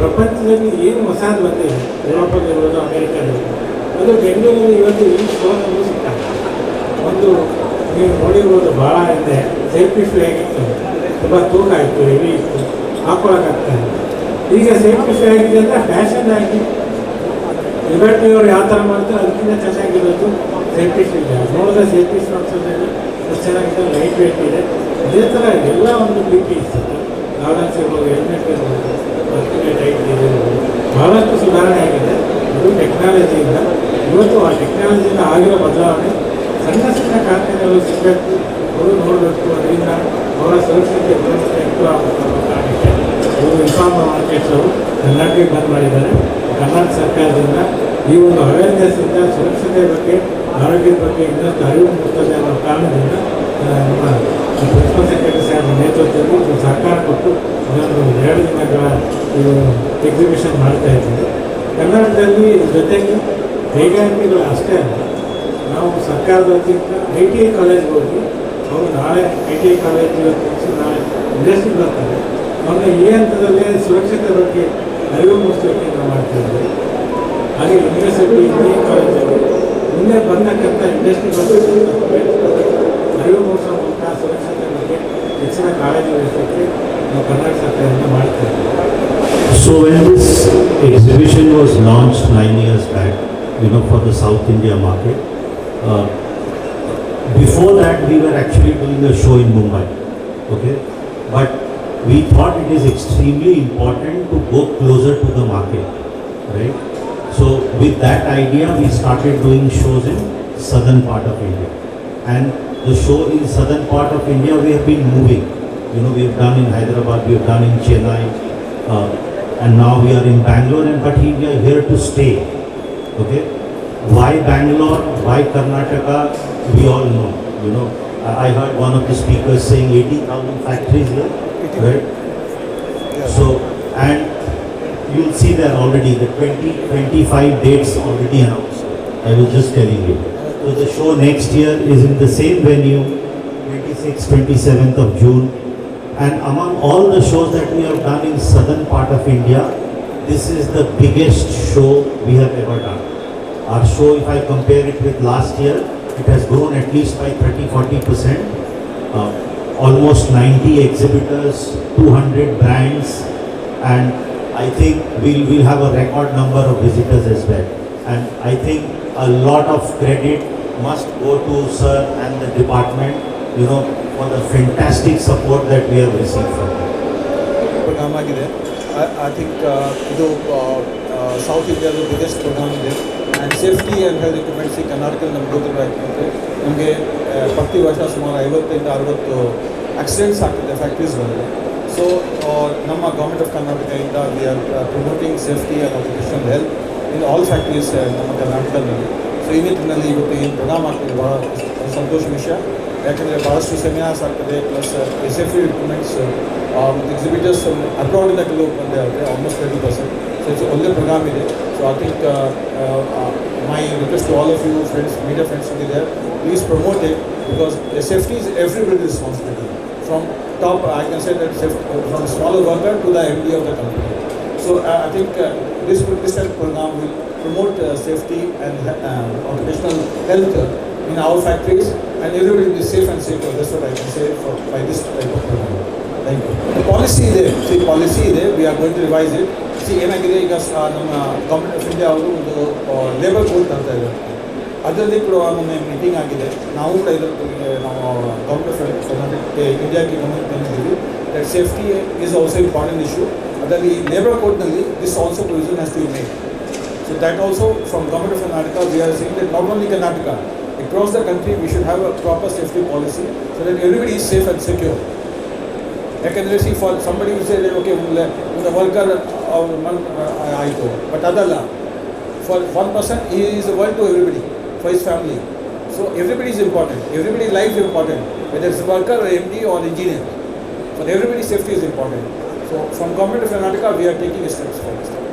ಪ್ರಪಂಚದಲ್ಲಿ ಏನು ಹೊಸದು ಬಂದಿದೆ ಯುರೋಪದಲ್ಲಿರ್ಬೋದು ಅಮೇರಿಕಾದಲ್ಲಿ ಅದು ಬೆಂಗಳೂರಲ್ಲಿ ಇವತ್ತು ಈ ಶೋನಲ್ಲಿ ಸಿಕ್ಕ ಒಂದು ನೀವು ನೋಡಿರ್ಬೋದು ಭಾಳ ಇದೆ. ಸೇಫ್ಟಿ ಫ್ಲೈ ಆಗಿತ್ತು ತುಂಬ ತೂಕ ಆಯಿತು ಹೆವಿ ಇತ್ತು, ಹಾಕೊಳಕ್ಕಾಗ್ತಾ ಇಲ್ಲ. ಈಗ ಸೇಫ್ಟಿ ಫ್ಲೈ ಆಗಿದೆ ಅಂದರೆ ಫ್ಯಾಷನ್ ಆಗಿ ಇವರು ಯಾವ ಥರ ಮಾಡ್ತಾರೆ, ಅದಕ್ಕಿಂತ ಚೆನ್ನಾಗಿರೋದು ಸೇಫ್ಟಿ ಇದೆ. ನೋಡಿದ್ರೆ ಸೇಫ್ಟಿ ಸ್ಟಾಕ್ಸಲ್ಲಿ ಎಷ್ಟು ಚೆನ್ನಾಗಿದೆ ಲೈಟ್ ವೇಟ್ ಇದೆ. ಅದೇ ಥರ ಎಲ್ಲ ಒಂದು ಬಿ ಪಿ ಇರ್ತದೆ ಗಾರ್ಡನ್ಸ್ ಇರ್ಬೋದು ಹೆಲ್ಮೆಟ್ ಇರ್ಬೋದು ಭಾಳಷ್ಟು ಸುಧಾರಣೆ ಆಗಿದೆ. ಇದು. ಟೆಕ್ನಾಲಜಿಯಿಂದ ಇವತ್ತು ಆ ಟೆಕ್ನಾಲಜಿಯಿಂದ ಆಗಿರೋ ಬದಲಾವಣೆ ಸಣ್ಣ ಸಣ್ಣ ಕಾರ್ಖಾನೆಗಳು ಸಿಗಬೇಕು. ಅವರು ನೋಡಬೇಕು. ಅದರಿಂದ ಅವರ ಸುರಕ್ಷತೆ ವ್ಯವಸ್ಥೆ ಇಂಪ್ರೂವ್ ಆಗುತ್ತೆ ಅವರು ಇನ್ಫಾರ್ಮ್ ಮಾರ್ಕೆಟ್ಸ್ ಅವರು ಕರ್ನಾಟಕಕ್ಕೆ ಬಂದ್ ಮಾಡಿದ್ದಾರೆ. ಕರ್ನಾಟಕ ಸರ್ಕಾರದಿಂದ ಈ ಒಂದು ಅವೇರ್ನೆಸ್ಸಿಂದ ಸುರಕ್ಷತೆ ಬಗ್ಗೆ, ಆರೋಗ್ಯದ ಬಗ್ಗೆ ಇನ್ನಷ್ಟು ಅರಿವು ಮೂಡ್ತದೆ ಅನ್ನೋ ಕಾರಣದಿಂದ ಪ್ರಿನ್ಸಿಪಲ್ ಸೆಕ್ರೆಟರಿ ಸಾಹೇಬ್ ನೇತೃತ್ವದಲ್ಲಿ ಸಹಕಾರ ಕೊಟ್ಟು ಇದೊಂದು ಎರಡು ದಿನಗಳ ಇದು ಎಕ್ಸಿಬಿಷನ್ ಮಾಡ್ತಾ ಇದ್ದೀವಿ ಕನ್ನಡದಲ್ಲಿ ಜೊತೆಗೆ ಕೈಗಾರಿಕೆಗಳು ಅಷ್ಟೇ ನಾವು ಸರ್ಕಾರದ ವತಿಯಿಂದ ಐ ಟಿ ಐ ಕಾಲೇಜ್ಗೆ ಹೋಗಿ ಅವರು ನಾಳೆ ಐ ಟಿ ಐ ಕಾಲೇಜ್ ನಾಳೆ ಇಂಡಸ್ಟ್ರಿ ಬರ್ತಾರೆ ಅವ್ರನ್ನ ಈ ಹಂತದಲ್ಲೇ ಸುರಕ್ಷತೆ ಬಗ್ಗೆ ಅರಿವು ಮೂಡಿಸಲಿಕ್ಕೆ ನಾವು ಮಾಡ್ತಾ ಇದ್ದೀವಿ ಹಾಗೆ ಯೂನಿವರ್ಸಿಟಿ ಇಂಜಿನಿಯರಿಂಗ್ ಕಾಲೇಜಲ್ಲಿ ಮುಂದೆ ಬಂದಕ್ಕಂಥ ಇಂಡಸ್ಟ್ರಿ ಬಗ್ಗೆ ಅರಿವು ಮೂಡಿಸೋ ಮೂಲಕ ಸುರಕ್ಷತೆ ಬಗ್ಗೆ ಹೆಚ್ಚಿನ ಕಾಳಜಿ ವಹಿಸಲಿಕ್ಕೆ ನಾವು ಕರ್ನಾಟಕ ಸರ್ಕಾರದಿಂದ ಮಾಡ್ತಾ ಇದ್ದೀವಿ So when this exhibition was launched nine years back, you know, for the South India market, uh, before that we were actually doing a show in Mumbai, okay? But we thought it is extremely important to go closer to the market, right? So with that idea, we started doing shows in southern part of India. And the show in southern part of India, we have been moving. You know, we have done in Hyderabad, we have done in Chennai, uh, and now we are in Bangalore, and but we are here to stay. Okay, why Bangalore? Why Karnataka? We all know. You know, I I heard one of the speakers saying 80,000 factories here, right? So, and you'll see there already the 20, 25 dates already announced. I was just telling you. So the show next year is in the same venue, 26th, 27th of June. And among all the shows that we have done in southern part of India, this is the biggest show we have ever done. Our show, if I compare it with last year, it has grown at least by 30-40 percent. Uh, almost 90 exhibitors, 200 brands, and I think we'll, we'll have a record number of visitors as well. And I think a lot of credit must go to Sir and the department, you know, for the fantastic support that we have received from them. Program ಆಗಿದೆ I think ಇದು south ಇಂಡಿಯಾದ biggest program ಇದೆ. And safety health equipments ಈ ಕರ್ನಾಟಕದಲ್ಲಿ ನಮ್ಗೆ ಗೊತ್ತಿರಬೇಕಂದ್ರೆ ನಮಗೆ ಪ್ರತಿ ವರ್ಷ ಸುಮಾರು ಐವತ್ತರಿಂದ ಅರವತ್ತು ಆಕ್ಸಿಡೆಂಟ್ಸ್ ಆಗ್ತಿದೆ ಫ್ಯಾಕ್ಟ್ರೀಸ್ಗಳಲ್ಲಿ ಸೊ ನಮ್ಮ ಗೌರ್ಮೆಂಟ್ ಆಫ್ ಕರ್ನಾಟಕದಿಂದ we are promoting safety and occupational health in all factories ನಮ್ಮ ಕರ್ನಾಟಕದಲ್ಲಿ ಸೊ ಈ ನಿಟ್ಟಿನಲ್ಲಿ ಇವತ್ತು ಏನು ಪ್ರೋಗ್ರಾಮ್ ಆಗ್ತಿದೆ ಭಾಳ ಸಂತೋಷ ವಿಷಯ ಯಾಕಂದರೆ ಭಾಳಷ್ಟು ಸೆಮಿನಾರ್ಸ್ ಆಗ್ತದೆ ಪ್ಲಸ್ ಸೇಫ್ಟಿ ರಿಕ್ರೂಟ್ಮೆಂಟ್ಸ್ ಮತ್ತು ಎಕ್ಸಿಬಿಟರ್ಸ್ ಅಬ್ರಾಡಿಂದ ಕೆಲವು ಬಂದೇ ಆಗುತ್ತೆ almost twenty percent so it's ಒಳ್ಳೆ ಪ್ರೋಗ್ರಾಮ್ ಇದೆ so I think my request to all of you friends media friends ಇದೆ please promote it because safety is everybody responsibility from top, I can say that saf- from smaller worker to the MD of the company. So uh, I think uh, this this health program will promote uh, safety and uh, occupational health uh, in our factories, and everybody will be safe and secure. That's what I can say for by this type of program. Thank you. The policy there, see policy there, we are going to revise it. See ಏನಾಗಿದೆ ಈಗ ಸ- ನಮ್ಮ government of India ಅವರು ಒಂದು labour code ತರ್ತಾ ಇದ್ದಾರೆ ಅದರಲ್ಲಿ ಕೂಡ ಮೊನ್ನೆ ಮೀಟಿಂಗ್ ಆಗಿದೆ ನಾವು ಕೂಡ ಇದರ ನಾವು ಗೌರ್ಮೆಂಟ್ ಕರ್ನಾಟಕಕ್ಕೆ ಇಂಡಿಯಾಕ್ಕೆ ಗಮನ ತಂದಿದ್ದೀವಿ that safety is also important issue ಅದರಲ್ಲಿ ಲೇಬರ್ ಕೋಡ್ನಲ್ಲಿ this also provision has to make so that also from government of Karnataka we are sing that not only Karnataka across the country we should have a proper safety policy so that everybody is safe and secure ಯಾಕೆಂದರೆ see for somebody will say okay ಒಂದು worker ಆಯಿತು but ಅದಲ್ಲ for one person he is world to everybody for his family so everybody is important everybody life important whether is worker M D or engineer For everybody's safety is important. So from government of Karnataka, we are taking steps for this.